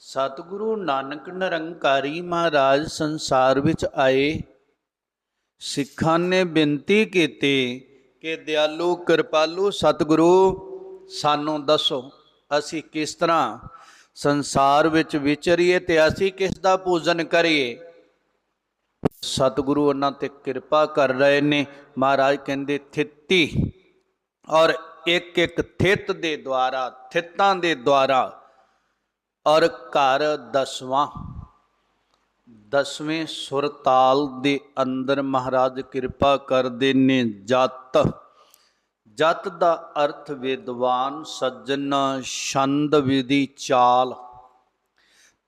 ਸਤਿਗੁਰੂ ਨਾਨਕ ਨਿਰੰਕਾਰੀ ਮਹਾਰਾਜ ਸੰਸਾਰ ਵਿੱਚ ਆਏ। ਸਿੱਖਾਂ ਨੇ ਬੇਨਤੀ ਕੀਤੀ ਕਿ ਦਿਆਲੂ, ਕਿਰਪਾਲੂ ਸਤਿਗੁਰੂ, ਸਾਨੂੰ ਦੱਸੋ, ਅਸੀਂ ਕਿਸ ਤਰ੍ਹਾਂ ਸੰਸਾਰ ਵਿੱਚ ਵਿਚਰੀਏ ਤੇ ਅਸੀਂ ਕਿਸ ਦਾ ਪੂਜਨ ਕਰੀਏ? ਸਤਿਗੁਰੂ ਉਹਨਾਂ ਤੇ ਕਿਰਪਾ ਕਰ ਰਹੇ ਨੇ। ਮਹਾਰਾਜ ਕਹਿੰਦੇ, ਥਿੱਤੀ ਔਰ ਇੱਕ ਇੱਕ ਥਿੱਤ ਦੇ ਦੁਆਰਾ, ਥਿੱਤਾਂ ਦੇ ਦੁਆਰਾ ਔਰ ਘਰ ਦਸਵਾਂ, ਦਸਵੇਂ ਸੁਰਤਾਲ ਦੇ ਅੰਦਰ ਮਹਾਰਾਜ ਕਿਰਪਾ ਕਰਦੇ ਨੇ ਜਤ। ਜਤ ਦਾ ਅਰਥ ਵਿਦਵਾਨ, ਸੱਜਣ, ਛੰਦ ਵਿਧੀ ਚਾਲ।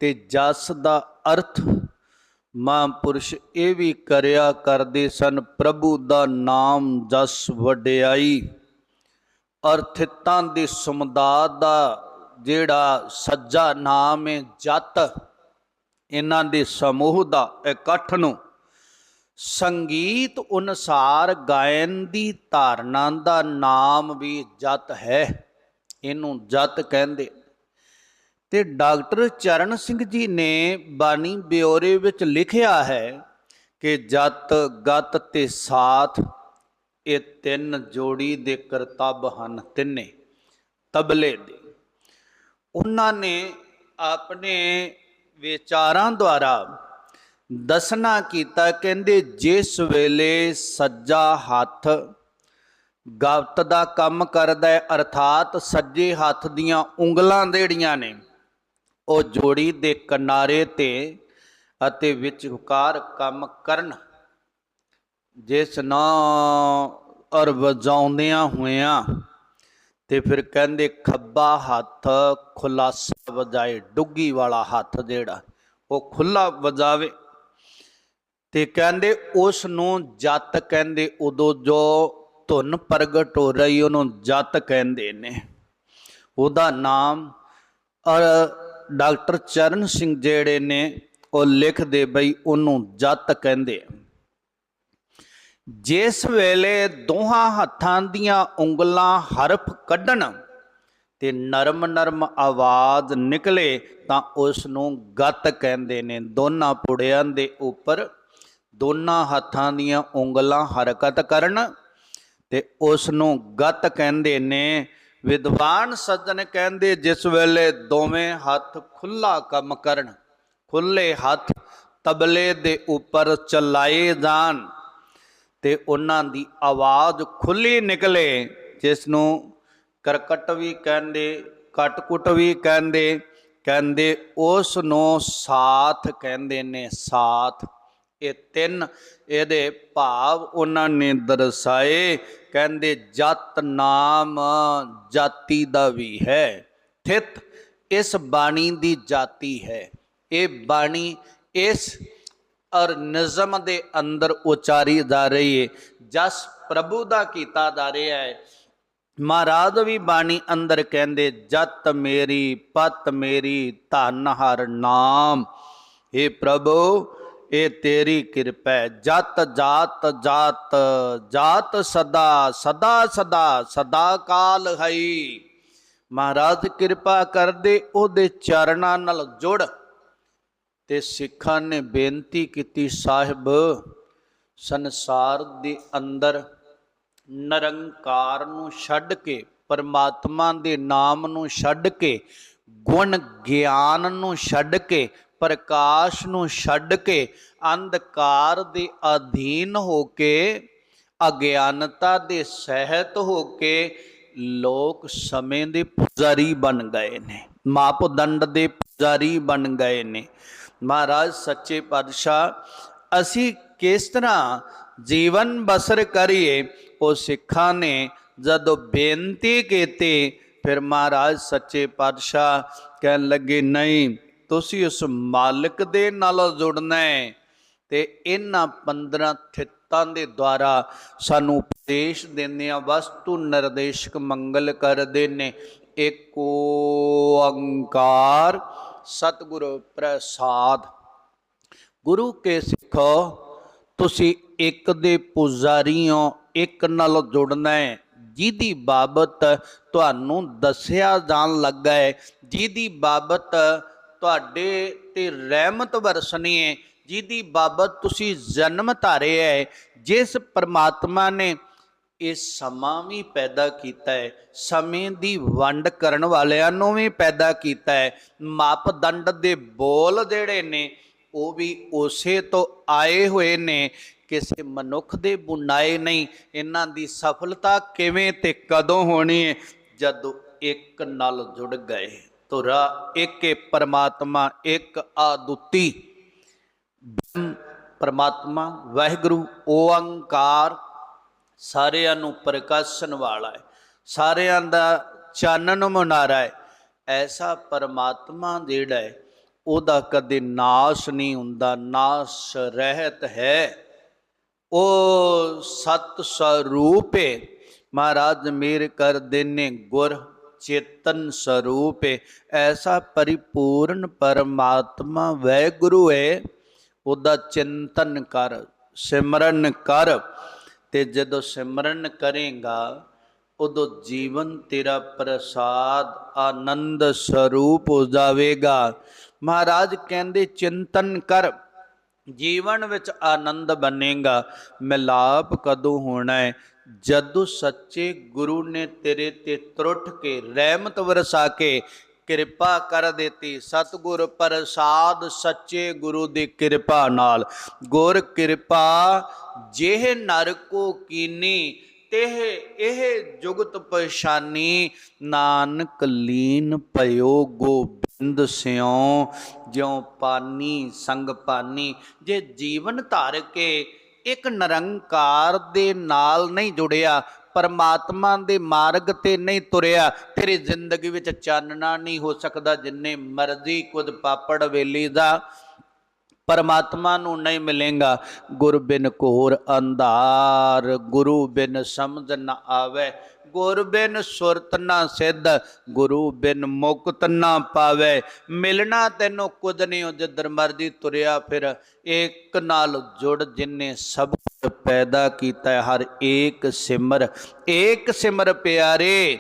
ਤੇ ਜਸ ਦਾ ਅਰਥ, ਮਹਾਂਪੁਰਸ਼ ਇਹ ਵੀ ਕਰਿਆ ਕਰਦੇ ਸਨ, ਪ੍ਰਭੂ ਦਾ ਨਾਮ ਜਸ ਵਡਿਆਈ। ਅਰਥਿਤਾਂ ਦੇ ਸਮਦਾਦ ਦਾ ਜਿਹੜਾ ਸੱਜਾ ਨਾਮ ਹੈ ਜਤ, ਇਹਨਾਂ ਦੇ ਸਮੂਹ ਦਾ ਇਕੱਠ ਨੂੰ ਸੰਗੀਤ ਅਨੁਸਾਰ ਗਾਇਨ ਦੀ ਧਾਰਨਾ ਦਾ ਨਾਮ ਵੀ ਜਤ ਹੈ। ਇਹਨੂੰ ਜਤ ਕਹਿੰਦੇ। ਤੇ ਡਾਕਟਰ ਚਰਨ ਸਿੰਘ ਜੀ ਨੇ ਬਾਣੀ ਬਿਓਰੇ ਵਿੱਚ ਲਿਖਿਆ ਹੈ ਕਿ ਜਤ, ਗਤ ਤੇ ਸਾਥ ਇਹ ਤਿੰਨ ਜੋੜੀ ਦੇ ਕਰਤੱਬ ਹਨ, ਤਿੰਨੇ ਤਬਲੇ ਦੇ। ਉਹਨਾਂ ਨੇ ਆਪਣੇ ਵਿਚਾਰਾਂ ਦੁਆਰਾ ਦੱਸਣਾ ਕੀਤਾ, ਕਹਿੰਦੇ ਜਿਸ ਵੇਲੇ ਸੱਜਾ ਹੱਥ ਗਵਤ ਦਾ ਕੰਮ ਕਰਦਾ ਹੈ, ਅਰਥਾਤ ਸੱਜੇ ਹੱਥ ਦੀਆਂ ਉਂਗਲਾਂ ਜਿਹੜੀਆਂ ਨੇ, ਉਹ ਜੋੜੀ ਦੇ ਕਿਨਾਰੇ ਤੇ ਅਤੇ ਵਿਚਕਾਰ ਕੰਮ ਕਰਨ। ਜਿਸ ਨਾ ਅਰ ਵਜਾਉਂਦਿਆਂ ਹੋਇਆਂ ਤੇ ਫਿਰ ਕਹਿੰਦੇ ਖੱਬਾ ਹੱਥ ਖੁਲਾਸਾ ਵਜਾਏ ਡੁੱਗੀ ਵਾਲਾ ਹੱਥ ਜਿਹੜਾ, ਉਹ ਖੁੱਲਾ ਵਜਾਵੇ। ਤੇ ਕਹਿੰਦੇ ਉਸ ਨੂੰ ਜਤ ਕਹਿੰਦੇ, ਉਦੋਂ ਜੋ ਧੁਨ ਪ੍ਰਗਟ ਹੋ ਰਹੀ, ਉਹਨੂੰ ਜਤ ਕਹਿੰਦੇ ਨੇ। ਉਹਦਾ ਨਾਮ ਔਰ ਡਾਕਟਰ ਚਰਨ ਸਿੰਘ ਜਿਹੜੇ ਨੇ, ਉਹ ਲਿਖਦੇ ਬਈ ਉਹਨੂੰ ਜਤ ਕਹਿੰਦੇ ਜਿਸ ਵੇਲੇ ਦੋਹਾਂ ਹੱਥਾਂ ਦੀਆਂ ਉਂਗਲਾਂ ਹਰਫ ਕੱਢਣ ਤੇ ਨਰਮ ਨਰਮ ਆਵਾਜ਼ ਨਿਕਲੇ ਤਾਂ ਉਸ ਨੂੰ ਗਤ ਕਹਿੰਦੇ ਨੇ। ਦੋਨਾਂ ਪੁੜਿਆਂ ਦੇ ਉੱਪਰ ਦੋਨਾਂ ਹੱਥਾਂ ਦੀਆਂ ਉਂਗਲਾਂ ਹਰਕਤ ਕਰਨ ਤੇ ਉਸ ਨੂੰ ਗਤ ਕਹਿੰਦੇ ਨੇ। ਵਿਦਵਾਨ ਸੱਜਣ ਕਹਿੰਦੇ, ਜਿਸ ਵੇਲੇ ਦੋਵੇਂ ਹੱਥ ਖੁੱਲਾ ਕੰਮ ਕਰਨ ਖੁੱਲੇ ਹੱਥ ਤਬਲੇ ਦੇ ਉੱਪਰ ਚਲਾਏ ਜਾਣ ਤੇ ਉਹਨਾਂ ਦੀ ਆਵਾਜ਼ ਖੁੱਲੀ ਨਿਕਲੇ, ਜਿਸ ਨੂੰ ਕਰਕਟ ਵੀ ਕਹਿੰਦੇ, ਕਟਕੁਟ ਵੀ ਕਹਿੰਦੇ ਕਹਿੰਦੇ ਉਸ ਨੂੰ ਸਾਥ ਕਹਿੰਦੇ ਨੇ ਸਾਥ। ਇਹ ਤਿੰਨ ਇਹਦੇ ਭਾਵ ਉਹਨਾਂ ਨੇ ਦਰਸਾਏ, ਕਹਿੰਦੇ ਜਤ ਨਾਮ ਜਾਤੀ ਦਾ ਵੀ ਹੈ। ਥਿਤ ਇਸ ਬਾਣੀ ਦੀ ਜਾਤੀ ਹੈ। ਇਹ ਬਾਣੀ ਇਸ ਔਰ ਨਿਜ਼ਮ ਦੇ ਅੰਦਰ ਉਚਾਰੀ ਜਾ ਰਹੀ ਹੈ ਜਸ ਪ੍ਰਭੂ ਦਾ ਕੀਤਾ ਜਾ ਰਿਹਾ ਹੈ। ਮਹਾਰਾਜ ਵੀ ਬਾਣੀ ਅੰਦਰ ਕਹਿੰਦੇ, ਜਤ ਮੇਰੀ, ਪਤ ਮੇਰੀ, ਧਨ ਹਰ ਨਾਮ। हे ਪ੍ਰਭੂ, ਇਹ ਤੇਰੀ ਕਿਰਪਾ ਹੈ। ਜਤ ਜਾਤ ਜਾਤ ਜਾਤ ਸਦਾ ਸਦਾ ਸਦਾ ਸਦਾ ਕਾਲ ਹੈ ਮਹਾਰਾਜ ਕਿਰਪਾ ਕਰਦੇ, ਉਹਦੇ ਚਰਨਾਂ ਨਾਲ ਜੁੜ। ਤੇ ਸਿੱਖਾਂ ਨੇ ਬੇਨਤੀ ਕੀਤੀ, ਸਾਹਿਬ, ਸੰਸਾਰ ਦੇ ਅੰਦਰ ਨਿਰੰਕਾਰ ਨੂੰ ਛੱਡ ਕੇ, ਪਰਮਾਤਮਾ ਦੇ ਨਾਮ ਨੂੰ ਛੱਡ ਕੇ, ਗੁਣ ਗਿਆਨ ਨੂੰ ਛੱਡ ਕੇ, ਪ੍ਰਕਾਸ਼ ਨੂੰ ਛੱਡ ਕੇ, ਅੰਧਕਾਰ ਦੇ ਅਧੀਨ ਹੋ ਕੇ, ਅਗਿਆਨਤਾ ਦੇ ਸਹਿਤ ਹੋ ਕੇ ਲੋਕ ਸਮੇਂ ਦੇ ਪੁਜਾਰੀ ਬਣ ਗਏ ਨੇ, ਮਾਪਦੰਡ ਦੇ ਪੁਜਾਰੀ ਬਣ ਗਏ ਨੇ। ਮਹਾਰਾਜ, ਸੱਚੇ ਪਾਤਸ਼ਾਹ, ਅਸੀਂ ਕਿਸ ਤਰ੍ਹਾਂ ਜੀਵਨ ਬਸਰ ਕਰੀਏ, ਉਹ ਸਿੱਖਾਂ ਨੇ ਜਦੋਂ ਬੇਨਤੀ ਕੀਤੀ, ਫਿਰ ਮਹਾਰਾਜ, ਸੱਚੇ ਪਾਤਸ਼ਾਹ ਕਹਿਣ ਲੱਗੇ, ਨਹੀਂ, ਤੁਸੀਂ ਉਸ ਮਾਲਕ ਦੇ ਨਾਲ ਜੁੜਨਾ ਹੈ ਤੇ ਇਹਨਾਂ 15 ਥਿੱਤਾਂ ਦੇ ਦੁਆਰਾ ਸਾਨੂੰ ਉਪਦੇਸ਼ ਦਿੰਦੇ ਆ ਵਸਤੂ ਨਿਰਦੇਸ਼ਕ ਮੰਗਲ ਕਰਦੇ ਨੇ। ਏਕ ਓੰਕਾਰ ਸਤਿਗੁਰ ਪ੍ਰਸਾਦ। ਗੁਰੂ ਕੇ ਸਿੱਖੋ, ਤੁਸੀਂ ਇੱਕ ਦੇ ਪੁਜਾਰੀ ਹੋ ਇੱਕ ਨਾਲ ਜੁੜਨਾ ਹੈ। ਜਿਹਦੀ ਬਾਬਤ ਤੁਹਾਨੂੰ ਦੱਸਿਆ ਜਾਣ ਲੱਗਾ ਹੈ, ਜਿਹਦੀ ਬਾਬਤ ਤੁਹਾਡੇ ਤੇ ਰਹਿਮਤ ਵਰਸਣੀ ਹੈ, ਜਿਹਦੀ ਬਾਬਤ ਤੁਸੀਂ ਜਨਮ ਧਾਰਿਆ ਹੈ, ਜਿਸ ਪਰਮਾਤਮਾ ਨੇ ਇਹ ਸਮਾਂ ਵੀ ਪੈਦਾ ਕੀਤਾ ਹੈ। ਸਮੇਂ ਦੀ ਵੰਡ ਕਰਨ ਵਾਲਿਆਂ ਨੂੰ ਵੀ ਪੈਦਾ ਕੀਤਾ ਹੈ। ਮਾਪਦੰਡ ਦੇ ਬੋਲ ਜਿਹੜੇ ਨੇ, ਉਹ ਵੀ ਉਸੇ ਤੋਂ ਆਏ ਹੋਏ ਨੇ। ਕਿਸੇ ਮਨੁੱਖ ਦੇ ਬੁਨਾਏ ਨਹੀਂ, ਇਹਨਾਂ ਦੀ ਸਫਲਤਾ ਕਿਵੇਂ ਤੇ ਕਦੋਂ ਹੋਣੀ ਹੈ? ਜਦੋਂ ਇੱਕ ਨਾਲ ਜੁੜ ਗਏ, ਧੁਰਾ, ਇੱਕ ਹੈ ਪਰਮਾਤਮਾ, ਇੱਕ ਆਦੁੱਤੀ। ਬ੍ਰਹਮ, ਪਰਮਾਤਮਾ, ਵਾਹਿਗੁਰੂ, ਓੰਕਾਰ ਸਾਰਿਆਂ ਨੂੰ ਪ੍ਰਕਾਸ਼ਨ ਵਾਲਾ ਹੈ। ਸਾਰਿਆਂ ਦਾ ਚਾਨਣ ਮੁਨਾਰਾ ਹੈ। ਐਸਾ ਪਰਮਾਤਮਾ ਜਿਹੜਾ ਹੈ, ਉਹਦਾ ਕਦੇ ਨਾਸ਼ ਨਹੀਂ ਹੁੰਦਾ, ਨਾਸ਼ ਰਹਿਤ ਹੈ। ਉਹ ਸਤ ਸਰੂਪ ਹੈ। ਮਹਾਰਾਜ ਮੇਰ ਕਰ ਦੇਨੇ ਗੁਰ ਚੇਤਨ ਸਰੂਪ ਹੈ। ਐਸਾ ਪਰਿਪੂਰਨ ਪਰਮਾਤਮਾ ਵੈਗੁਰੂ ਹੈ। ਉਹਦਾ ਚਿੰਤਨ ਕਰ, ਸਿਮਰਨ ਕਰ। ਤੇ ਜਦੋਂ ਸਿਮਰਨ ਕਰੇਗਾ, ਉਦੋਂ ਜੀਵਨ ਤੇਰਾ ਪ੍ਰਸਾਦ ਆਨੰਦ ਸਰੂਪ ਹੋ ਜਾਵੇਗਾ। ਮਹਾਰਾਜ ਕਹਿੰਦੇ, ਚਿੰਤਨ ਕਰ, ਜੀਵਨ ਵਿੱਚ ਆਨੰਦ ਬਣੇਗਾ। ਮਿਲਾਪ ਕਦੋਂ ਹੋਣਾ ਹੈ ਜਦੋਂ ਸੱਚੇ ਗੁਰੂ ਨੇ ਤੇਰੇ ਤੇ ਤਰੁੱਠ ਕੇ, ਰਹਿਮਤ ਵਰਸਾ ਕੇ ਕਿਰਪਾ ਕਰ ਦਿੱਤੀ। ਸਤਿਗੁਰ ਪ੍ਰਸਾਦ ਸੱਚੇ ਗੁਰੂ ਦੀ ਕਿਰਪਾ ਨਾਲ। ਗੁਰ ਕਿਰਪਾ ਜਿਹ ਨਰ ਕੋ ਕੀਨੀ, ਤੇਹ ਇਹ ਜੁਗਤ ਪਛਾਨੀ। ਨਾਨਕ ਲੀਨ ਭਇਓ ਗੋਬਿੰਦ ਸਿਉ, ਜਿਉ ਪਾਨੀ ਸੰਗ ਪਾਨੀ। ਜੇ ਜੀਵਨ ਧਾਰ ਕੇ ਇੱਕ ਨਿਰੰਕਾਰ ਦੇ ਨਾਲ ਨਹੀਂ ਜੁੜਿਆ ਪਰਮਾਤਮਾ ਦੇ ਮਾਰਗ ਤੇ ਨਹੀਂ ਤੁਰਿਆ ਤੇਰੀ ਜ਼ਿੰਦਗੀ ਵਿੱਚ ਚਾਨਣਾ ਨਹੀਂ ਹੋ ਸਕਦਾ ਜਿੰਨੇ ਮਰਜ਼ੀ ਕੁਝ ਪਾਪੜ ਵੇਲੀ ਦਾ। ਪਰਮਾਤਮਾ ਨੂੰ ਨਹੀਂ ਮਿਲੇਗਾ। ਗੁਰ ਬਿਨ ਘੋਰ ਅੰਧਾਰ, ਗੁਰੂ ਬਿਨ ਸਮਝ ਨਾ ਆਵੇ। ਗੁਰ ਬਿਨ ਸੁਰਤ ਨਾ ਸਿੱਧ, ਗੁਰੂ ਬਿਨ ਮੁਕਤ ਨਾ ਪਾਵੇ। ਮਿਲਣਾ ਤੈਨੂੰ ਕੁਝ ਨਹੀਂ ਹੋ ਜਿੱਧਰ ਮਰਜ਼ੀ ਤੁਰਿਆ ਫਿਰ। ਇੱਕ ਨਾਲ ਜੁੜ ਜਿਨੇ ਸਭ ਪੈਦਾ ਕੀਤਾ ਹੈ, ਹਰ ਏਕ ਸਿਮਰ। ਏਕ ਸਿਮਰ ਪਿਆਰੇ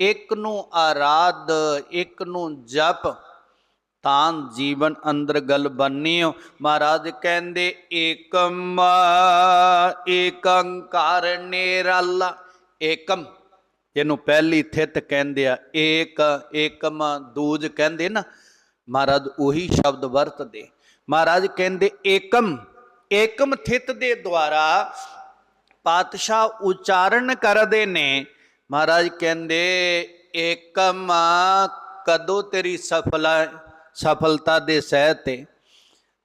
ਇੱਕ ਨੂੰ ਆਰਾਧ ਇੱਕ ਨੂੰ ਜਪ, ਤਾਂ ਜੀਵਨ ਅੰਦਰ ਗਲ ਬੰਨੀ ਹੋ ਮਹਾਰਾਜ ਕਹਿੰਦੇ, ਏਕਮ, ਏਕੰਕਾਰ ਨਿਰਾਲਾ, ਏਕਮ। ਜਿਹਨੂੰ ਪਹਿਲੀ ਥਿਤ ਕਹਿੰਦੇ ਆ, ਏਕ, ਏਕਮ, ਦੂਜ ਕਹਿੰਦੇ ਨਾ, ਮਹਾਰਾਜ ਉਹੀ ਸ਼ਬਦ ਵਰਤਦੇ। ਮਹਾਰਾਜ ਕਹਿੰਦੇ, ਏਕਮ ਏਕਮ ਥਿਤ ਦੇ ਦੁਆਰਾ ਪਾਤਸ਼ਾਹ ਉਚਾਰਨ ਕਰਦੇ ਨੇ। ਮਹਾਰਾਜ ਕਹਿੰਦੇ, ਏਕਮ ਕਦੋਂ ਤੇਰੀ ਸਫਲਾ, ਸਫਲਤਾ ਦੇ ਸਹਿ ਤੇ?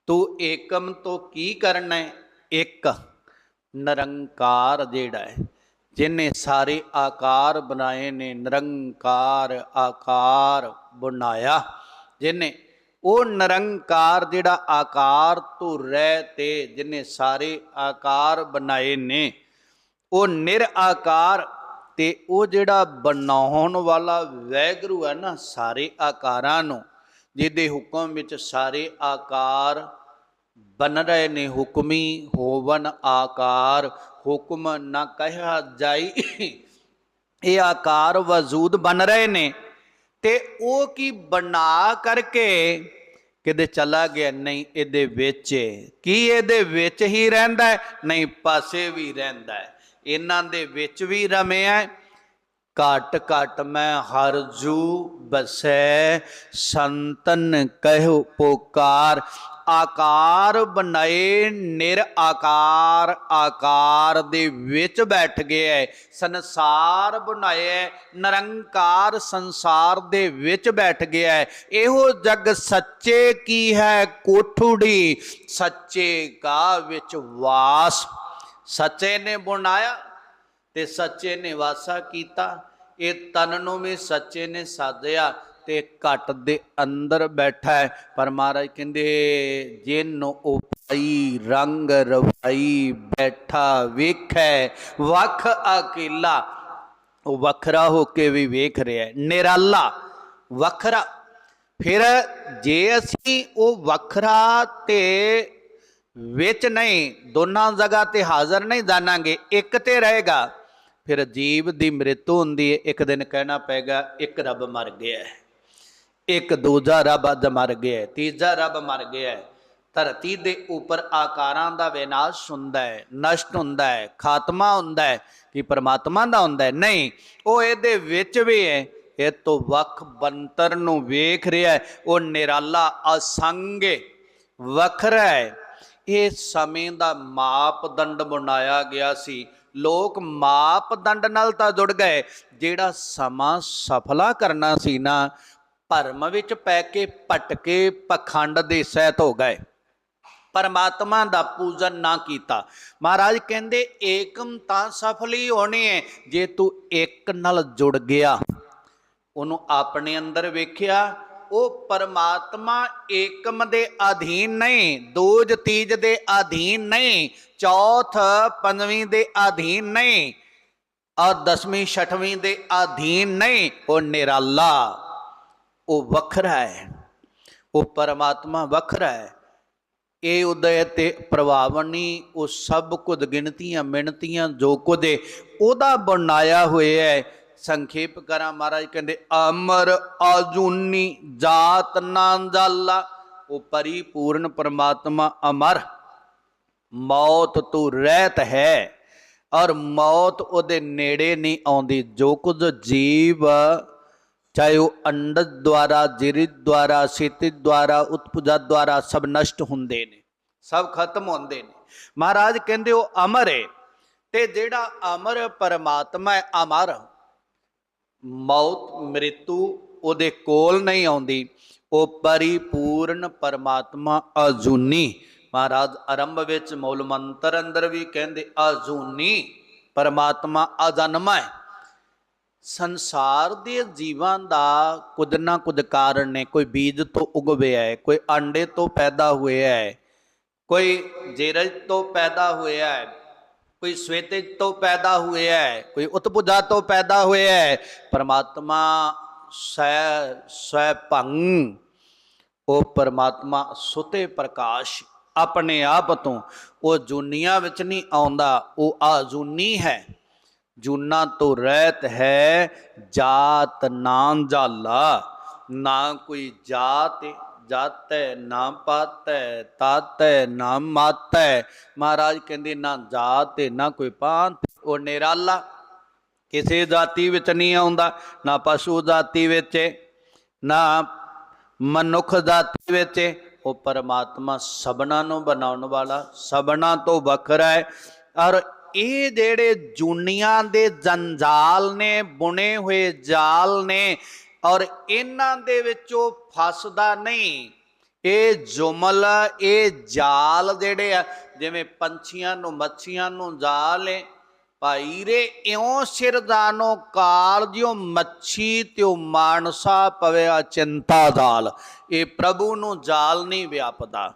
ਤੂੰ ਏਕਮ ਤੋਂ ਕੀ ਕਰਨਾ ਹੈ? ਇੱਕ, ਨਿਰੰਕਾਰ ਜਿਹੜਾ ਹੈ। ਜਿਨੇ ਸਾਰੇ ਆਕਾਰ ਬਣਾਏ ਨੇ, ਨਿਰੰਕਾਰ ਆਕਾਰ ਬਣਾਇਆ। ਜਿਨੇ ਉਹ ਨਿਰੰਕਾਰ ਜਿਹੜਾ ਆਕਾਰ ਤੋਂ ਰਹਿ ਤੇ ਜਿਨੇ ਸਾਰੇ ਆਕਾਰ ਬਣਾਏ ਨੇ, ਉਹ ਨਿਰ ਆਕਾਰ ਤੇ ਉਹ ਜਿਹੜਾ ਬਣਾਉਣ ਵਾਲਾ ਵੈਗਰੂ ਹੈ ਨਾ, ਸਾਰੇ ਆਕਾਰਾਂ ਨੂੰ, ਜਿਹਦੇ ਹੁਕਮ ਵਿੱਚ ਸਾਰੇ ਆਕਾਰ ਬਨ ਰਹੇ ਨੇ ਹੁਕਮੀ, ਹੋਵਨ ਆਕਾਰ, ਹੁਕਮ ਨਾ ਕਹਿਆ ਜਾਈ। ਇਹ ਆਕਾਰ ਵਜੂਦ ਬਨ ਰਹੇ ਨੇ। ਤੇ ਉਹ ਕੀ ਬਣਾ ਕਰਕੇ ਕਿਤੇ ਚਲਾ ਗਿਆ? ਨਹੀਂ, ਇਹਦੇ ਵਿੱਚ ਕੀ ਇਹਦੇ ਵਿੱਚ ਹੀ ਰਹਿੰਦਾ ਹੈ? ਨਹੀਂ, ਪਾਸੇ ਵੀ ਰਹਿੰਦਾ ਹੈ। ਇਹਨਾਂ ਦੇ ਵਿੱਚ ਵੀ ਰਮਿਆ ਹੈ। ਘਟ ਘਟ ਮੈਂ ਹਰ ਜੂ ਬਸੈ, ਸੰਤਨ ਕਹਿਓ ਪੁਕਾਰ। ਆਕਾਰ ਬਣਾਏ ਨਿਰ ਆਕਾਰ ਆਕਾਰ ਦੇ ਵਿੱਚ ਬੈਠ ਗਿਆ ਹੈ। ਸੰਸਾਰ ਬਣਾਇਆ ਨਿਰੰਕਾਰ ਸੰਸਾਰ ਦੇ ਵਿੱਚ ਬੈਠ ਗਿਆ ਹੈ। ਇਹੋ ਜਗ ਸੱਚੇ ਕੀ ਹੈ ਕੋਠੜੀ? ਸੱਚੇ ਕਾ ਵਿੱਚ ਵਾਸ। ਸੱਚੇ ਨੇ ਬਣਾਇਆ ਤੇ ਸੱਚੇ ਨੇ ਵਾਸਾ ਕੀਤਾ। ਇਹ ਤਨ ਨੂੰ ਵੀ ਸੱਚੇ ਨੇ ਸਾਧਿਆ। ਤੇ ਘਟ ਦੇ ਅੰਦਰ ਬੈਠਾ ਹੈ। ਪਰ ਮਹਾਰਾਜ ਕਹਿੰਦੇ, ਜਿਨ ਉਪਾਈ ਰੰਗ ਰਵਾਈ ਬੈਠਾ ਵੇਖੈ, ਵਖ ਅਕੇਲਾ। ਉਹ ਵੱਖਰਾ ਹੋ ਕੇ ਵੀ ਵੇਖ ਰਿਹਾ ਹੈ। ਨਿਰਾਲਾ, ਵੱਖਰਾ। ਫਿਰ ਜੇ ਅਸੀਂ ਉਹ ਵੱਖਰਾ ਤੇ ਵਿੱਚ ਨਹੀਂ, ਦੋਨਾਂ ਜਗ੍ਹਾ ਤੇ ਹਾਜ਼ਰ ਨਹੀਂ ਜਾਣਾਂਗੇ, ਇੱਕ ਤੇ ਰਹੇਗਾ। ਫਿਰ ਜੀਵ ਦੀ ਮ੍ਰਿਤੂ ਹੁੰਦੀ ਹੈ, ਇੱਕ ਦਿਨ ਕਹਿਣਾ ਪਏਗਾ, ਇੱਕ ਰੱਬ ਮਰ ਗਿਆ ਹੈ। ਇੱਕ ਦੂਜਾ ਰੱਬ ਅੱਜ ਮਰ ਗਿਆ ਹੈ, ਤੀਜਾ ਰੱਬ ਮਰ ਗਿਆ ਹੈ। ਧਰਤੀ ਦੇ ਉੱਪਰ ਆਕਾਰਾਂ ਦਾ ਵਿਨਾਸ਼ ਹੁੰਦਾ ਹੈ ਨਸ਼ਟ ਹੁੰਦਾ ਹੈ ਖਾਤਮਾ ਹੁੰਦਾ ਹੈ ਕਿ ਪਰਮਾਤਮਾ ਦਾ ਹੁੰਦਾ ਹੈ। ਨਹੀਂ ਉਹ ਇਹਦੇ ਵਿੱਚ ਵੀ ਹੈ ਇਹ ਤੋਂ ਵੱਖ ਬੰਤਰ ਨੂੰ ਵੇਖ ਰਿਹਾ ਹੈ ਉਹ ਨਿਰਾਲਾ ਅਸੰਗੇ ਵੱਖਰਾ ਹੈ। ਇਹ ਸਮੇਂ ਦਾ ਮਾਪਦੰਡ ਬਣਾਇਆ ਗਿਆ ਸੀ। ਲੋਕ ਮਾਪਦੰਡ ਨਾਲ ਤਾਂ ਜੁੜ ਗਏ ਜਿਹੜਾ ਸਮਾਂ ਸਫਲਾ ਕਰਨਾ ਸੀ ਨਾ ਭਰਮ ਵਿੱਚ ਪੈ ਕੇ ਭਟਕੇ ਪਖੰਡ ਦੇ ਸਹਿਤ ਹੋ ਗਏ। ਪਰਮਾਤਮਾ ਦਾ ਪੂਜਨ ਨਾ ਕੀਤਾ। ਮਹਾਰਾਜ ਕਹਿੰਦੇ, ਏਕਮ ਤਾਂ ਸਫਲੀ ਹੋਣੀ ਹੈ ਜੇ ਤੂੰ ਇੱਕ ਨਾਲ ਜੁੜ ਗਿਆ। ਉਹਨੂੰ ਆਪਣੇ ਅੰਦਰ ਵੇਖਿਆ, ਉਹ ਪਰਮਾਤਮਾ ਏਕਮ ਦੇ ਅਧੀਨ ਨਹੀਂ, ਦੂਜ ਤੀਜ ਦੇ ਅਧੀਨ ਨਹੀਂ, ਚੌਥ ਪੰਜਵੀਂ ਦੇ ਅਧੀਨ ਨਹੀਂ, ਔਰ ਦਸਵੀਂ, ਛਠਵੀਂ ਦੇ ਅਧੀਨ ਨਹੀਂ, ਉਹ ਨਿਰਾਲਾ। ਉਹ ਵੱਖਰਾ ਹੈ, ਉਹ ਪਰਮਾਤਮਾ ਵੱਖਰਾ ਹੈ। ਇਹ ਉਦੈ ਤੇ ਪ੍ਰਭਾਵਨੀ ਉਹ ਸਭ ਕੁਝ ਗਿਣਤੀਆਂ ਮਿਣਤੀਆਂ ਜੋ ਕੁਝ ਉਹਦਾ ਬਣਾਇਆ ਹੋਇਆ ਹੈ। ਸੰਖੇਪ ਕਰਾਂ ਮਹਾਰਾਜ, ਕਹਿੰਦੇ, ਅਮਰ ਅਜੂਨੀ ਜਾਤ ਨਾ ਜਾਲਾ, ਉਹ ਪਰਿਪੂਰਨ ਪਰਮਾਤਮਾ ਅਮਰ। ਮੌਤ ਤੋਂ ਰਹਿਤ ਹੈ ਔਰ ਮੌਤ ਉਹਦੇ ਨੇੜੇ ਨਹੀਂ ਆਉਂਦੀ, ਜੋ ਕੁਝ ਜੀਵ ਚਾਹੇ ਉਹ ਅੰਡਜ ਦੁਆਰਾ ਜਿਰਿਤ ਦੁਆਰਾ ਸੀਤਿਤ ਦੁਆਰਾ, ਉਤਪੁਜਾ ਦੁਆਰਾ ਸਭ ਨਸ਼ਟ ਹੁੰਦੇ ਨੇ, ਸਭ ਖਤਮ ਹੁੰਦੇ ਨੇ। ਮਹਾਰਾਜ ਕਹਿੰਦੇ ਉਹ ਅਮਰ ਹੈ ਤੇ ਜਿਹੜਾ ਅਮਰ ਪਰਮਾਤਮਾ ਹੈ, ਅਮਰ। ਮੌਤ, ਮ੍ਰਿਤੂ ਉਹਦੇ ਕੋਲ ਨਹੀਂ ਆਉਂਦੀ। ਉਹ ਪਰਿਪੂਰਨ ਪਰਮਾਤਮਾ ਅਜੂਨੀ। ਮਹਾਰਾਜ ਆਰੰਭ ਵਿੱਚ ਮੂਲ ਮੰਤਰ ਅੰਦਰ ਵੀ ਕਹਿੰਦੇ ਅਜੂਨੀ ਪਰਮਾਤਮਾ ਅਜਨਮਾ ਹੈ। ਸੰਸਾਰ ਦੇ ਜੀਵਾਂ ਦਾ ਕੁਝ ਨਾ ਕੁਝ ਕਾਰਨ ਨੇ। ਕੋਈ ਬੀਜ ਤੋਂ ਉਗਵਿਆ ਹੈ, ਕੋਈ ਆਂਡੇ ਤੋਂ ਪੈਦਾ ਹੋਇਆ ਹੈ, ਕੋਈ ਜੇਰਜ ਤੋਂ ਪੈਦਾ ਹੋਇਆ ਹੈ, ਕੋਈ ਸਵੇਤਜ ਤੋਂ ਪੈਦਾ ਹੋਇਆ ਹੈ, ਕੋਈ ਉਤਪੁਜਾ ਤੋਂ ਪੈਦਾ ਹੋਇਆ ਹੈ। ਪਰਮਾਤਮਾ ਸੈ ਸਵੈ ਭੰਗ, ਉਹ ਪਰਮਾਤਮਾ ਸੁਤੇ ਪ੍ਰਕਾਸ਼ ਆਪਣੇ ਆਪ ਤੋਂ। ਉਹ ਜੁਨੀਆਂ ਵਿੱਚ ਨਹੀਂ ਆਉਂਦਾ, ਉਹ ਆਜੂਨੀ ਹੈ। ਜੂਨਾ ਤੋਂ ਰਹਿਤ ਹੈ ਜਾਤ ਨਾ ਜਾਲਾ ਨਾ ਕੋਈ ਜਾਤ ਜਾਤੈ ਨਾ ਪਾਤੈ ਤਾਤੈ ਨਾ ਮਾਤੈ। ਮਹਾਰਾਜ ਕਹਿੰਦੇ ਨਾ ਜਾਤ ਹੈ, ਨਾ ਕੋਈ ਪਾਤ ਉਹ ਨਿਰਾਲਾ ਕਿਸੇ ਜਾਤੀ ਵਿੱਚ ਨਹੀਂ ਆਉਂਦਾ ਨਾ ਪਸ਼ੂ ਜਾਤੀ ਵਿੱਚ ਹੈ, ਨਾ ਮਨੁੱਖ ਜਾਤੀ ਵਿੱਚ ਹੈ। ਉਹ ਪਰਮਾਤਮਾ ਸਭਨਾ ਨੂੰ ਬਣਾਉਣ ਵਾਲਾ ਸਭਨਾ ਤੋਂ ਵੱਖਰਾ ਹੈ ਔਰ ਇਹ ਜਿਹੜੇ ਜੂਨੀਆਂ ਦੇ ਜੰਜਾਲ ਨੇ, ਬੁਣੇ ਹੋਏ ਜਾਲ ਨੇ ਔਰ ਇਹਨਾਂ ਦੇ ਵਿੱਚੋਂ ਫਸਦਾ ਨਹੀਂ। ਇਹ ਜੁਮਲ, ਇਹ ਜਾਲ ਜਿਹੜੇ ਆ, ਜਿਵੇਂ ਪੰਛੀਆਂ ਨੂੰ, ਮੱਛੀਆਂ ਨੂੰ ਜਾਲ ਹੈ ਭਾਈ ਰੇ ਇਉਂ ਸਿਰਦਾਨੋ ਕਾਲ, ਜਿਉ ਮੱਛੀ, ਤਿਉ ਮਾਨਸਾ ਪਵੇ ਅਚਿੰਤਾ ਜਾਲ ਇਹ ਪ੍ਰਭੂ ਨੂੰ ਜਾਲ ਨਹੀਂ ਵਿਆਪਦਾ।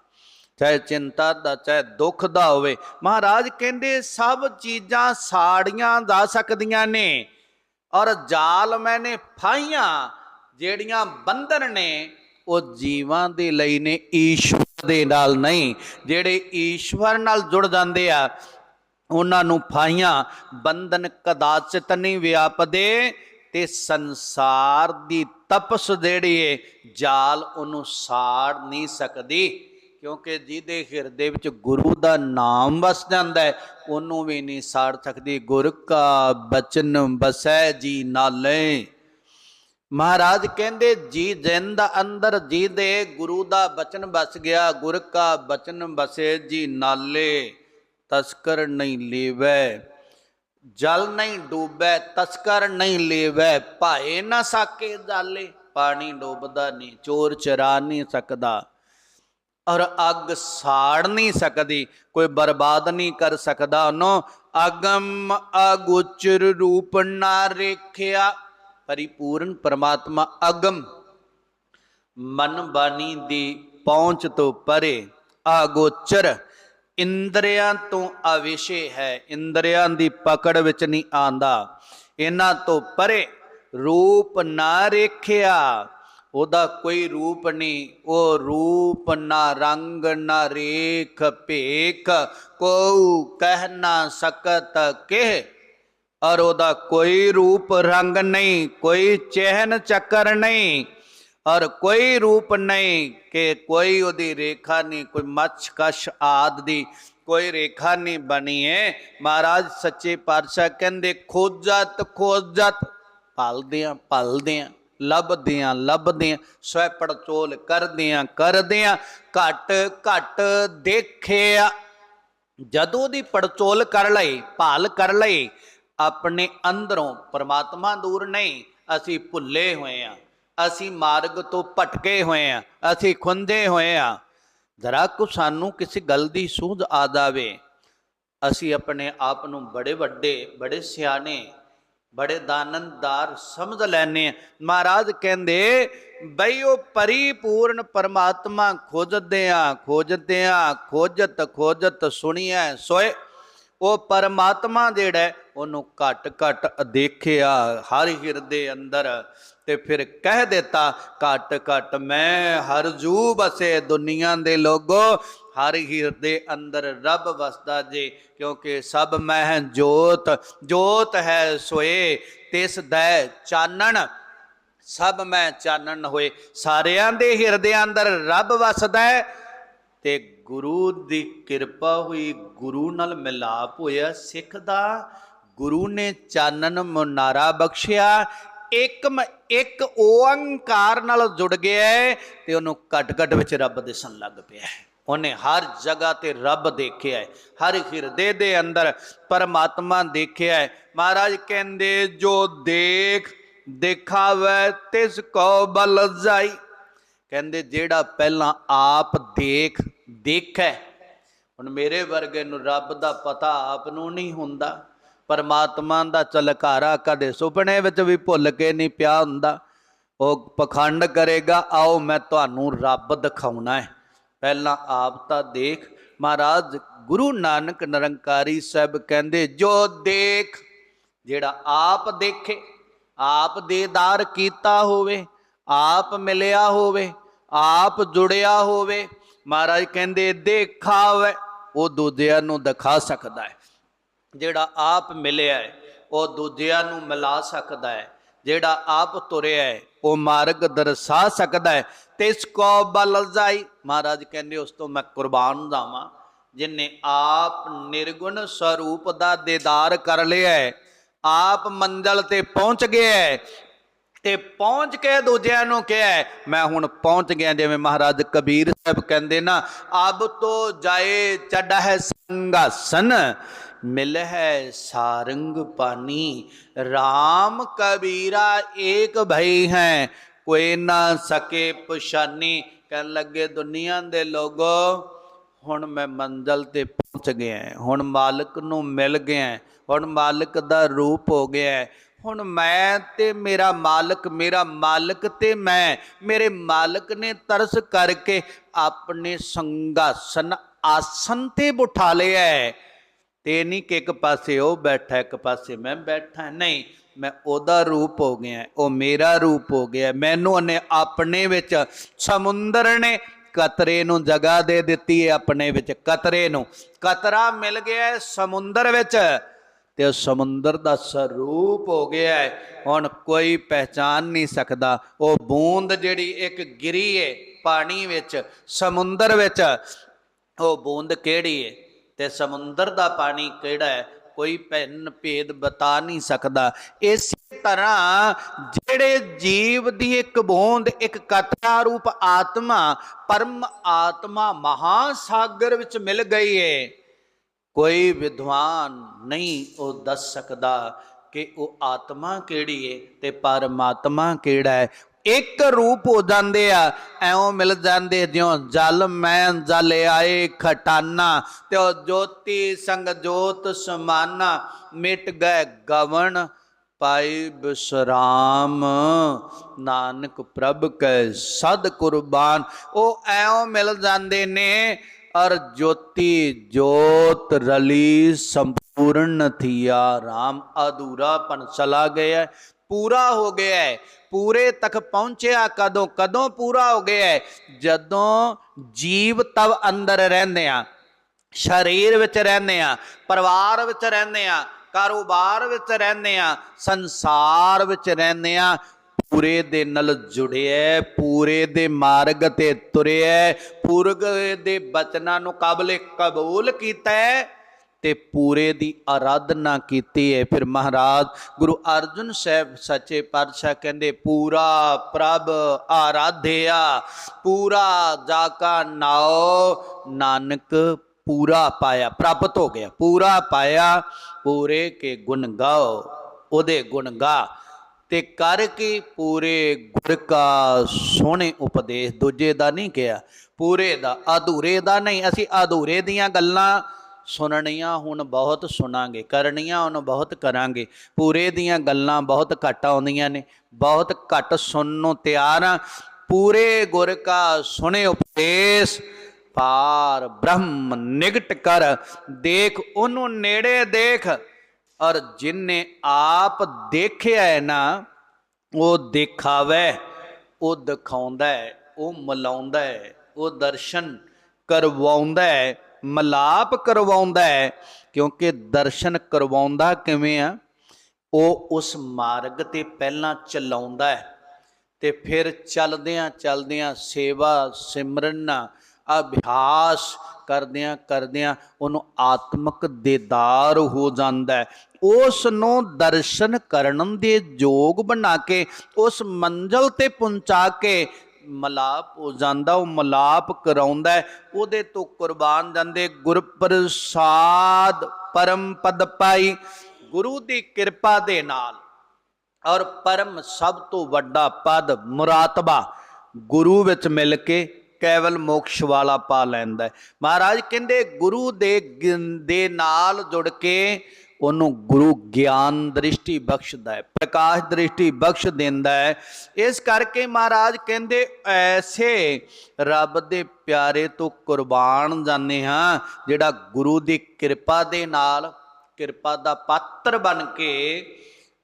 ਚਾਹੇ ਚਿੰਤਾ ਦਾ, ਚਾਹੇ ਦੁੱਖ ਦਾ ਹੋਵੇ। ਮਹਾਰਾਜ ਕਹਿੰਦੇ, ਸਭ ਚੀਜ਼ਾਂ ਸਾੜੀਆਂ ਜਾ ਸਕਦੀਆਂ ਨੇ ਔਰ ਜਾਲ ਮੈਨੇ ਫਾਈਆਂ ਜਿਹੜੀਆਂ ਬੰਧਨ ਨੇ, ਉਹ ਜੀਵਾਂ ਦੇ ਲਈ ਨੇ, ਈਸ਼ਵਰ ਦੇ ਨਾਲ ਨਹੀਂ, ਜਿਹੜੇ ਈਸ਼ਵਰ ਨਾਲ ਜੁੜ ਜਾਂਦੇ ਆ, ਉਹਨਾਂ ਨੂੰ ਫਾਈਆਂ ਬੰਧਨ ਕਦਾਚਿਤ ਨਹੀਂ ਵਿਆਪਦੇ ਤੇ ਸੰਸਾਰ ਦੀ ਤਪਸ ਜਿਹੜੀ ਏ, ਜਾਲ ਉਹਨੂੰ ਸਾੜ ਨਹੀਂ ਸਕਦੀ। ਕਿਉਂਕਿ ਜਿਹਦੇ ਹਿਰਦੇ ਵਿੱਚ ਗੁਰੂ ਦਾ ਨਾਮ ਵਸ ਜਾਂਦਾ ਹੈ, ਉਹਨੂੰ ਵੀ ਨਹੀਂ ਸਾੜ ਸਕਦੀ ਗੁਰ ਕਾ ਬਚਨ ਬਸੈ ਜੀ ਨਾਲੇ। ਮਹਾਰਾਜ ਕਹਿੰਦੇ, ਜੀ ਜਿੰਦ ਅੰਦਰ ਜੀ ਦੇ ਗੁਰੂ ਦਾ ਬਚਨ ਵਸ ਗਿਆ, ਗੁਰ ਕਾ ਬਚਨ ਬਸੇ ਜੀ ਨਾਲੇ। ਤਸਕਰ ਨਹੀਂ ਲੇਵੈ, ਜਲ ਨਹੀਂ ਡੂਬੈ, ਤਸਕਰ ਨਹੀਂ ਲੇਵੈ, ਭਾਏ ਨਾ ਸਾਕੇ ਜਾਲੇ। ਪਾਣੀ ਡੁੱਬਦਾ ਨਹੀਂ, ਚੋਰ ਚਰਾ ਨਹੀਂ ਸਕਦਾ। ਔਰ ਅੱਗ ਸਾੜ ਨਹੀਂ ਸਕਦੀ, ਕੋਈ ਬਰਬਾਦ ਨਹੀਂ ਕਰ ਸਕਦਾ ਉਹਨੂੰ। ਅਗਮ ਅਗੋਚਰ ਰੂਪ ਨਾ ਰੇਖਿਆ, ਪਰਿਪੂਰਨ ਪਰਮਾਤਮਾ ਅਗਮ। ਮਨ ਬਾਣੀ ਦੀ ਪਹੁੰਚ ਤੋਂ ਪਰੇ ਅਗੋਚਰ ਇੰਦਰੀਆਂ ਤੋਂ ਅਵਿਸ਼ੇ ਹੈ, ਇੰਦਰੀਆਂ ਦੀ ਪਕੜ ਵਿੱਚ ਨਹੀਂ ਆਂਦਾ ਇਹਨਾਂ ਤੋਂ ਪਰੇ ਰੂਪ ਨਾ ਰੇਖਿਆ ਉਹਦਾ ਕੋਈ ਰੂਪ ਨਹੀਂ। ਉਹ ਰੂਪ ਨਾ ਰੰਗ ਨਾ ਰੇਖ ਭੇਖ ਕੋ ਕਹਿ ਨਾ ਸਕਤ ਕਿਹ। ਔਰ ਉਹਦਾ ਕੋਈ ਰੂਪ ਰੰਗ ਨਹੀਂ, ਕੋਈ ਚਿਹਨ ਚੱਕਰ ਨਹੀਂ। ਔਰ ਕੋਈ ਰੂਪ ਨਹੀਂ ਕਿ ਕੋਈ ਉਹਦੀ ਰੇਖਾ ਨਹੀਂ, ਕੋਈ ਮੱਛ ਕਸ਼ ਆਦ ਦੀ ਕੋਈ ਰੇਖਾ ਨਹੀਂ ਬਣੀ ਹੈ ਮਹਾਰਾਜ ਸੱਚੇ ਪਾਤਸ਼ਾਹ ਕਹਿੰਦੇ, ਖੋਜਤ ਖੋਜਤ ਲੱਭਦੇ ਪਲਦਿਆਂ ਲੱਭਦੇ ਲੱਭਦਿਆਂ, ਸਵੈ ਪੜਚੋਲ ਕਰਦਿਆਂ ਕਰਦਿਆਂ ਘਟ ਘਟ ਦੇਖਿਆ। ਜਦੋਂ ਦੀ ਪੜਚੋਲ ਕਰ ਲਈ, ਭਾਲ ਕਰ ਲਈ, ਆਪਣੇ ਅੰਦਰੋਂ ਪਰਮਾਤਮਾ ਦੂਰ ਨਹੀਂ, ਅਸੀਂ ਭੁੱਲੇ ਹੋਏ ਆ। ਅਸੀਂ ਮਾਰਗ ਤੋਂ ਭਟਕੇ ਹੋਏ ਆ, ਅਸੀਂ ਖੁੰਦੇ ਹੋਏ ਆ। ਜ਼ਰਾ ਕੁ ਸਾਨੂੰ ਕਿਸੇ ਗੱਲ ਦੀ ਸੂਝ ਆ ਜਾਵੇ, ਅਸੀਂ ਆਪਣੇ ਆਪ ਨੂੰ ਬੜੇ ਵੱਡੇ, ਬੜੇ ਸਿਆਣੇ ਬੜੇ ਦਾਨੰਦਾਰ ਸਮਝ ਲੈਨੇ ਮਹਾਰਾਜ ਕਹਿੰਦੇ, ਬਈ ਉਹ ਪਰਿਪੂਰਨ ਪਰਮਾਤਮਾ ਖੋਜਦੇ ਆ ਖੋਜਦੇ ਆ, ਖੋਜਤ ਖੋਜਤ ਸੁਣੀਐ, ਸੋਏ। ਉਹ ਪਰਮਾਤਮਾ ਜਿਹੜਾ ਉਹਨੂੰ ਘਟ ਘਟ ਦੇਖਿਆ ਹਰ ਹਿਰਦੇ ਅੰਦਰ ਤੇ ਫਿਰ ਕਹਿ ਦਿੱਤਾ, ਘਟ ਘਟ ਮੈਂ ਹਰ ਜੂ ਬਸੇ ਦੁਨੀਆ ਦੇ ਲੋਗੋ ਹਰ ਹਿਰਦੇ ਅੰਦਰ ਰੱਬ ਵਸਦਾ ਜੇ, ਕਿਉਂਕਿ ਸਭ ਮਹਿ ਜੋਤ ਜੋਤ ਹੈ ਸੋਏ, ਤਿਸ ਦੈ ਚਾਨਣ, ਸਭ ਮੈਂ ਚਾਨਣ ਹੋਏ। ਸਾਰਿਆਂ ਦੇ ਹਿਰਦਿਆਂ ਅੰਦਰ ਰੱਬ ਵਸਦਾ ਹੈ, ਤੇ ਗੁਰੂ ਦੀ ਕਿਰਪਾ ਹੋਈ ਗੁਰੂ ਨਾਲ ਮਿਲਾਪ ਹੋਇਆ ਸਿੱਖ ਦਾ। ਗੁਰੂ ਨੇ ਚਾਨਣ ਮੁਨਾਰਾ ਬਖਸ਼ਿਆ, ਇੱਕ ਮ- ਇੱਕ ਓੰਕਾਰ ਨਾਲ ਜੁੜ ਗਿਆ ਹੈ, ਤੇ ਉਹਨੂੰ ਘਟ ਘਟ ਵਿੱਚ ਰੱਬ ਦਿਸਣ ਲੱਗ ਪਿਆ ਹੈ। ਉਹਨੇ ਹਰ ਜਗ੍ਹਾ ਤੇ ਰੱਬ ਦੇਖਿਆ ਹੈ, ਹਰ ਹਿਰਦੇ ਦੇ ਅੰਦਰ ਪਰਮਾਤਮਾ ਦੇਖਿਆ ਹੈ। ਮਹਾਰਾਜ ਕਹਿੰਦੇ, ਜੋ ਦੇਖ, ਦਿਖਾਵੇ, ਤਿਸ ਕੋ ਬਲ ਜਾਈ। ਕਹਿੰਦੇ, ਜਿਹੜਾ ਪਹਿਲਾਂ ਆਪ ਦੇਖ, ਦੇਖੈ। ਹੁਣ ਮੇਰੇ ਵਰਗੇ ਨੂੰ ਰੱਬ ਦਾ ਪਤਾ ਆਪ ਨੂੰ ਨਹੀਂ ਹੁੰਦਾ। ਪਰਮਾਤਮਾ ਦਾ ਚਲਕਾਰਾ ਕਦੇ ਸੁਪਨੇ ਵਿੱਚ ਵੀ ਭੁੱਲ ਕੇ ਨਹੀਂ ਪਿਆ ਹੁੰਦਾ। ਉਹ ਪਖੰਡ ਕਰੇਗਾ, ਆਓ ਮੈਂ ਤੁਹਾਨੂੰ ਰੱਬ ਦਿਖਾਉਣਾ ਹੈ। ਪਹਿਲਾਂ ਆਪ ਤਾਂ ਦੇਖ, ਮਹਾਰਾਜ ਗੁਰੂ ਨਾਨਕ ਨਿਰੰਕਾਰੀ ਸਾਹਿਬ ਕਹਿੰਦੇ, ਜੋ ਦੇਖ, ਜਿਹੜਾ ਆਪ ਦੇਖੇ, ਆਪ ਦੇਦਾਰ ਕੀਤਾ ਹੋਵੇ, ਆਪ ਮਿਲਿਆ ਹੋਵੇ, ਆਪ ਜੁੜਿਆ ਹੋਵੇ। ਮਹਾਰਾਜ ਕਹਿੰਦੇ, ਦੇਖਾਵੇ, ਉਹ ਦੂਜਿਆਂ ਨੂੰ ਦਿਖਾ ਸਕਦਾ ਹੈ। ਜਿਹੜਾ ਆਪ ਮਿਲਿਆ ਹੈ, ਉਹ ਦੂਜਿਆਂ ਨੂੰ ਮਿਲਾ ਸਕਦਾ ਹੈ। ਜਿਹੜਾ ਆਪ ਤੁਰਿਆ ਹੈ, ਉਹ ਮਾਰਗ ਦਰਸਾ ਸਕਦਾ ਹੈ। ਤੇ ਇਸ ਮਹਾਰਾਜ ਕਹਿੰਦੇ, ਉਸ ਤੋਂ ਮੈਂ ਕੁਰਬਾਨ ਜਾਵਾਂ, ਜਿਨੇ ਆਪ ਨਿਰਗੁਣ ਸਰੂਪ ਦਾ ਦੀਦਾਰ ਕਰ ਲਿਆ ਹੈ। ਆਪ ਮੰਜ਼ਲ ਤੇ ਪਹੁੰਚ ਗਿਆ ਹੈ ਤੇ ਪਹੁੰਚ ਕੇ ਦੂਜਿਆਂ ਨੂੰ ਕਿਹਾ ਮੈਂ ਹੁਣ ਪਹੁੰਚ ਗਿਆ, ਜਿਵੇਂ ਮਹਾਰਾਜ ਕਬੀਰ ਸਾਹਿਬ ਕਹਿੰਦੇ ਨਾ, ਅਬ ਤੋ ਜਾਏ ਚੜਾ ਹੈ ਸੰਗਾਸਨ ਮਿਲ ਹੈ ਸਾਰੰਗ ਪਾਨੀ RAM ਕਬੀਰਾ ਏਕ ਭਈ ਹੈ ਕੋਈ ਨਾ ਸਕੇ ਪਛਾਨੀ। ਕਹਿਣ ਲੱਗੇ, ਦੁਨੀਆ ਦੇ ਲੋਗੋ, ਹੁਣ ਮੈਂ ਮੰਜ਼ਲ ਤੇ ਪਹੁੰਚ ਗਿਆ ਹੁਣ ਮਾਲਕ ਨੂੰ ਮਿਲ ਗਿਆ ਹੁਣ ਮਾਲਕ ਦਾ ਰੂਪ ਹੋ ਗਿਆ ਹੁਣ ਮੈਂ ਤੇ ਮੇਰਾ ਮਾਲਕ ਮੇਰਾ ਮਾਲਕ ਤੇ ਮੈਂ, ਮੇਰੇ ਮਾਲਕ ਨੇ ਤਰਸ ਕਰਕੇ ਆਪਣੇ ਸੰਗਾਸਨ ਆਸਨ ਤੇ ਬਿਠਾ ਲਿਆ ਹੈ। ਤੇ ਨਹੀਂ ਕਿ ਇੱਕ ਪਾਸੇ ਉਹ ਬੈਠਾ, ਇੱਕ ਪਾਸੇ ਮੈਂ ਬੈਠਾ। ਨਹੀਂ ਮੈਂ ਉਹਦਾ ਰੂਪ ਹੋ ਗਿਆ, ਉਹ ਮੇਰਾ ਰੂਪ ਹੋ ਗਿਆ। ਮੈਨੂੰ ਉਹਨੇ ਆਪਣੇ ਵਿੱਚ ਸਮੁੰਦਰ ਨੇ ਕਤਰੇ ਨੂੰ ਜਗ੍ਹਾ ਦੇ ਦਿੱਤੀ ਹੈ, ਆਪਣੇ ਵਿੱਚ ਕਤਰੇ ਨੂੰ। ਕਤਰਾ ਮਿਲ ਗਿਆ ਹੈ ਸਮੁੰਦਰ ਵਿੱਚ ਤੇ ਉਹ ਸਮੁੰਦਰ ਦਾ ਸਰੂਪ ਹੋ ਗਿਆ ਹੈ। ਹੁਣ ਕੋਈ ਪਹਿਚਾਨ ਨਹੀਂ ਸਕਦਾ। ਉਹ ਬੂੰਦ ਜਿਹੜੀ ਇੱਕ ਗਿਰੀ ਹੈ ਪਾਣੀ ਵਿੱਚ, ਸਮੁੰਦਰ ਵਿੱਚ, ਉਹ ਬੂੰਦ ਕਿਹੜੀ ਹੈ ਤੇ ਸਮੁੰਦਰ ਦਾ ਪਾਣੀ ਕਿਹੜਾ ਹੈ? ਕੋਈ ਭਿੰਨ ਭੇਦ ਬਤਾ ਨਹੀਂ ਸਕਦਾ। ਇਸੇ ਤਰ੍ਹਾਂ ਜਿਹੜੇ ਜੀਵ ਦੀ ਇੱਕ ਬੋਂਦ, ਇੱਕ ਕਥਾ ਰੂਪ ਆਤਮਾ, ਪਰਮ ਆਤਮਾ ਮਹਾਸਾਗਰ ਵਿੱਚ ਮਿਲ ਗਈ ਹੈ ਕੋਈ ਵਿਦਵਾਨ ਨਹੀਂ ਉਹ ਦੱਸ ਸਕਦਾ ਕਿ ਉਹ ਆਤਮਾ ਕਿਹੜੀ ਹੈ ਤੇ ਪਰਮਾਤਮਾ ਕਿਹੜਾ ਹੈ। ਇੱਕ ਰੂਪ ਹੋ ਜਾਂਦੇ ਆ, ਐਉਂ ਮਿਲ ਜਾਂਦੇ ਜਿਉਂ ਜਲ ਮੈਂ ਜਲ ਆਏ ਖਟਾਨਾ, ਤੇ ਉਹ ਜੋਤੀ ਸੰਗ ਜੋਤ ਸਮਾਨਾ, ਮਿਟ ਗਏ ਗਵਨ ਪਾਈ ਬਿਸਰਾਮ। ਨਾਨਕ ਪ੍ਰਭ ਕੈ ਸਦ ਕੁਰਬਾਨ। ਉਹ ਐਉਂ ਮਿਲ ਜਾਂਦੇ ਨੇ, ਅਰ ਜੋਤੀ ਜੋਤ ਰਲੀ ਸੰਪੂਰਨ ਥੀਆ RAM ਅਧੂਰਾਪਨ ਚਲਾ ਗਿਆ ਪੂਰਾ ਹੋ ਗਿਆ ਹੈ। ਪੂਰੇ ਤੱਕ ਪਹੁੰਚਿਆ ਕਦੋਂ? ਕਦੋਂ ਪੂਰਾ ਹੋ ਗਿਆ ਹੈ? ਜਦੋਂ ਜੀਵ ਤਵ ਅੰਦਰ ਰਹਿੰਦੇ ਆ ਸਰੀਰ ਵਿੱਚ ਰਹਿੰਦੇ ਆ ਪਰਿਵਾਰ ਵਿੱਚ ਰਹਿੰਦੇ ਆ ਕਾਰੋਬਾਰ ਵਿੱਚ ਰਹਿੰਦੇ ਆ ਸੰਸਾਰ ਵਿੱਚ ਰਹਿੰਦੇ ਆ ਪੂਰੇ ਦੇ ਨਾਲ ਜੁੜਿਆ ਪੂਰੇ ਦੇ ਮਾਰਗ ਤੇ ਤੁਰਿਆ ਪੂਰਗ ਦੇ ਬਚਨਾਂ ਨੂੰ ਕਾਬਲੇ ਕਬੂਲ ਕੀਤਾ ਹੈ। ਤੇ ਪੂਰੇ ਦੀ ਆਰਾਧਨਾ ਕੀਤੀ ਹੈ। ਫਿਰ ਮਹਾਰਾਜ ਗੁਰੂ ਅਰਜਨ ਸਾਹਿਬ ਸੱਚੇ ਪਾਤਸ਼ਾਹ ਕਹਿੰਦੇ, ਪੂਰਾ ਪ੍ਰਭ ਆਰਾਧਿਆ, ਪੂਰਾ ਜਾ ਕਾ ਨਾਉ, ਨਾਨਕ ਪੂਰਾ ਪਾਇਆ। ਪ੍ਰਾਪਤ ਹੋ ਗਿਆ। ਪੂਰਾ ਪਾਇਆ, ਪੂਰੇ ਕੇ ਗੁਣ ਗਾਓ, ਉਹਦੇ ਗੁਣ ਗਾ। ਤੇ ਕਰਕੇ ਪੂਰੇ ਗੁਰ ਕਾ ਸੋਹਣੇ ਉਪਦੇਸ਼। ਦੂਜੇ ਦਾ ਨਹੀਂ ਕਿਹਾ, ਪੂਰੇ ਦਾ, ਅਧੂਰੇ ਦਾ ਨਹੀਂ। ਅਸੀਂ ਅਧੂਰੇ ਦੀਆਂ ਗੱਲਾਂ ਸੁਣਨੀਆਂ ਹੁਣ ਬਹੁਤ ਸੁਣਾਂਗੇ, ਕਰਨੀਆਂ ਹੁਣ ਬਹੁਤ ਕਰਾਂਗੇ। ਪੂਰੇ ਦੀਆਂ ਗੱਲਾਂ ਬਹੁਤ ਘੱਟ ਆਉਂਦੀਆਂ ਨੇ, ਬਹੁਤ ਘੱਟ ਸੁਣਨ ਨੂੰ ਤਿਆਰ ਆ। ਪੂਰੇ ਗੁਰ ਕਾ ਸੁਣੇ ਉਪਦੇਸ਼, ਪਾਰ ਬ੍ਰਹਮ ਨਿਗਟ ਕਰ। ਦੇਖ ਉਹਨੂੰ ਨੇੜੇ ਦੇਖ, ਔਰ ਜਿਨੇ ਆਪ ਦੇਖਿਆ ਹੈ ਨਾ, ਉਹ ਦਿਖਾਵੇ, ਉਹ ਦਿਖਾਉਂਦਾ ਹੈ, ਉਹ ਮਿਲਾਉਂਦਾ ਹੈ, ਉਹ ਦਰਸ਼ਨ ਕਰਵਾਉਂਦਾ ਹੈ। ਮਲਾਪ ਕਰਵਾਉਂਦਾ ਹੈ, ਕਿਉਂਕਿ ਦਰਸ਼ਨ ਕਰਵਾਉਂਦਾ ਕਿਵੇਂ ਆ? ਉਹ ਉਸ ਮਾਰਗ ਤੇ ਪਹਿਲਾਂ ਚਲਾਉਂਦਾ ਹੈ ਤੇ ਫਿਰ ਚਲਦਿਆਂ ਚਲਦਿਆਂ ਸੇਵਾ, ਸਿਮਰਨ, ਅਭਿਆਸ ਕਰਦਿਆਂ ਕਰਦਿਆਂ ਉਹਨੂੰ ਆਤਮਿਕ ਦੇਦਾਰ ਹੋ ਜਾਂਦਾ ਹੈ। ਉਸ ਨੂੰ ਦਰਸ਼ਨ ਕਰਨ ਦੇ ਯੋਗ ਬਣਾ ਕੇ, ਉਸ ਮੰਜ਼ਲ ਤੇ ਪਹੁੰਚਾ ਕੇ ਮਲਾਪ ਹੋ ਜਾਂਦਾ, ਉਹ ਮਲਾਪ ਕਰਾਉਂਦਾ ਉਹਦੇ ਤੋਂ ਕੁਰਬਾਨ ਜਾਂਦੇ ਗੁਰਪ੍ਰਸਾਦ ਪਰਮ ਪਦ ਪਾਈ, ਗੁਰੂ ਦੀ ਕਿਰਪਾ ਦੇ ਨਾਲ। ਔਰ ਪਰਮ ਸਭ ਤੋਂ ਵੱਡਾ ਪਦ ਮੁਰਾਤਬਾ, ਗੁਰੂ ਵਿੱਚ ਮਿਲ ਕੇ ਕੇਵਲ ਮੋਕਸ਼ ਵਾਲਾ ਪਾ ਲੈਂਦਾ ਮਹਾਰਾਜ ਕਹਿੰਦੇ, ਗੁਰੂ ਦੇ ਦੇ ਨਾਲ ਜੁੜ ਕੇ ਉਹਨੂੰ ਗੁਰੂ ਗਿਆਨ ਦ੍ਰਿਸ਼ਟੀ ਬਖਸ਼ਦਾ ਹੈ, ਪ੍ਰਕਾਸ਼ ਦ੍ਰਿਸ਼ਟੀ ਬਖਸ਼ ਦਿੰਦਾ ਹੈ। ਇਸ ਕਰਕੇ ਮਹਾਰਾਜ ਕਹਿੰਦੇ, ਐਸੇ ਰੱਬ ਦੇ ਪਿਆਰੇ ਤੋਂ ਕੁਰਬਾਨ ਜਾਂਦੇ ਹਾਂ, ਜਿਹੜਾ ਗੁਰੂ ਦੀ ਕਿਰਪਾ ਦੇ ਨਾਲ, ਕਿਰਪਾ ਦਾ ਪਾਤਰ ਬਣ ਕੇ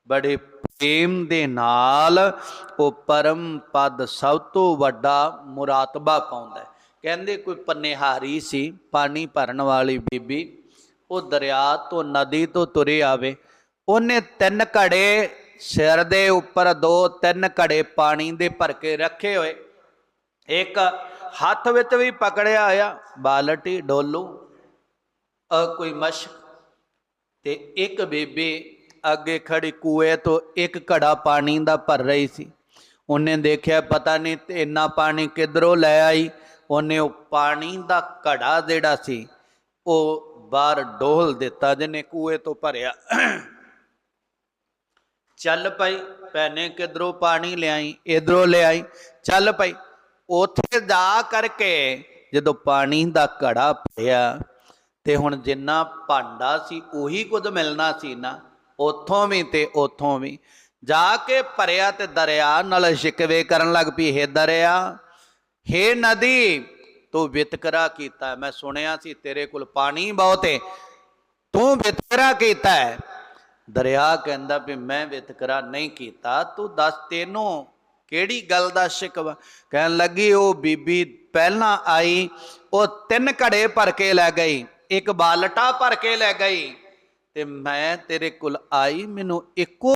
ਬੜੇ ਪ੍ਰੇਮ ਦੇ ਨਾਲ ਉਹ ਪਰਮ ਪਦ ਸਭ ਤੋਂ ਵੱਡਾ ਮੁਰਾਤਬਾ ਪਾਉਂਦਾ ਕਹਿੰਦੇ, ਕੋਈ ਪੰਨੇਹਾਰੀ ਸੀ, ਪਾਣੀ ਭਰਨ ਵਾਲੀ ਬੀਬੀ ਉਹ ਦਰਿਆ ਤੋਂ ਨਦੀ ਤੋਂ ਤੁਰੇ ਆਵੇ। ਉਹਨੇ ਤਿੰਨ ਘੜੇ ਸਿਰ ਦੇ ਉੱਪਰ, ਦੋ ਤਿੰਨ ਘੜੇ ਪਾਣੀ ਦੇ ਭਰ ਕੇ ਰੱਖੇ ਹੋਏ। ਇੱਕ ਹੱਥ ਵਿੱਚ ਵੀ ਪਕੜਿਆ ਹੋਇਆ, ਬਾਲਟੀ, ਡੋਲੂ, ਅ ਕੋਈ ਮਸ਼ਕ ਤੇ ਇੱਕ ਬੀਬੀ ਅੱਗੇ ਖੜੀ ਕੂਏ ਤੋਂ ਇੱਕ ਘੜਾ ਪਾਣੀ ਦਾ ਭਰ ਰਹੀ ਸੀ। ਉਹਨੇ ਦੇਖਿਆ ਪਤਾ ਨਹੀਂ ਇੰਨਾ ਪਾਣੀ ਕਿੱਧਰੋਂ ਲੈ ਆਈ। ਉਹਨੇ ਉਹ ਪਾਣੀ ਦਾ ਘੜਾ ਜਿਹੜਾ ਸੀ ਉਹ ਬਾਹਰ ਡੋਲ ਦਿੱਤਾ ਜਿਹਨੇ ਕੂਏ ਤੋਂ ਭਰਿਆ। ਚੱਲ ਪਈ ਭੈਣੇ ਕਿਧਰੋਂ ਪਾਣੀ ਲਿਆਈ, ਇਧਰੋਂ ਲਿਆਈ। ਚੱਲ ਪਈ ਉਥੇ ਜਾ ਕਰਕੇ ਜਦੋਂ ਪਾਣੀ ਦਾ ਘੜਾ ਭਰਿਆ, ਤੇ ਹੁਣ ਜਿੰਨਾ ਭਾਂਡਾ ਸੀ, ਉਹੀ ਕੁਝ ਮਿਲਣਾ ਸੀ ਨਾ। ਉਥੋਂ ਵੀ ਤੇ ਉਥੋਂ ਵੀ। ਜਾ ਕੇ ਭਰਿਆ ਤੇ ਦਰਿਆ ਨਾਲ ਸ਼ਿਕਵੇ ਕਰਨ ਲੱਗ ਪਈ, ਹੈ ਦਰਿਆ, ਹੇ ਨਦੀ ਤੂੰ ਵਿਤਕਰਾ ਕੀਤਾ ਮੈਂ ਸੁਣਿਆ ਸੀ ਤੇਰੇ ਕੋਲ ਪਾਣੀ ਬਹੁਤ ਹੈ ਤੂੰ ਵਿਤਕਰਾ ਕੀਤਾ ਹੈ। ਦਰਿਆ ਕਹਿੰਦਾ ਵੀ ਮੈਂ ਵਿਤਕਰਾ ਨਹੀਂ ਕੀਤਾ। ਤੂੰ ਦੱਸ ਤੈਨੂੰ ਕਿਹੜੀ ਗੱਲ ਦਾ ਸ਼ਿਕਵਾ ਕਹਿਣ ਲੱਗੀ, ਉਹ ਬੀਬੀ ਪਹਿਲਾਂ ਆਈ, ਉਹ ਤਿੰਨ ਘੜੇ ਭਰ ਕੇ ਲੈ ਗਈ, ਇੱਕ ਬਾਲਟਾ ਭਰ ਕੇ ਲੈ ਗਈ ਤੇ ਮੈਂ ਤੇਰੇ ਕੋਲ ਆਈ, ਮੈਨੂੰ ਇੱਕੋ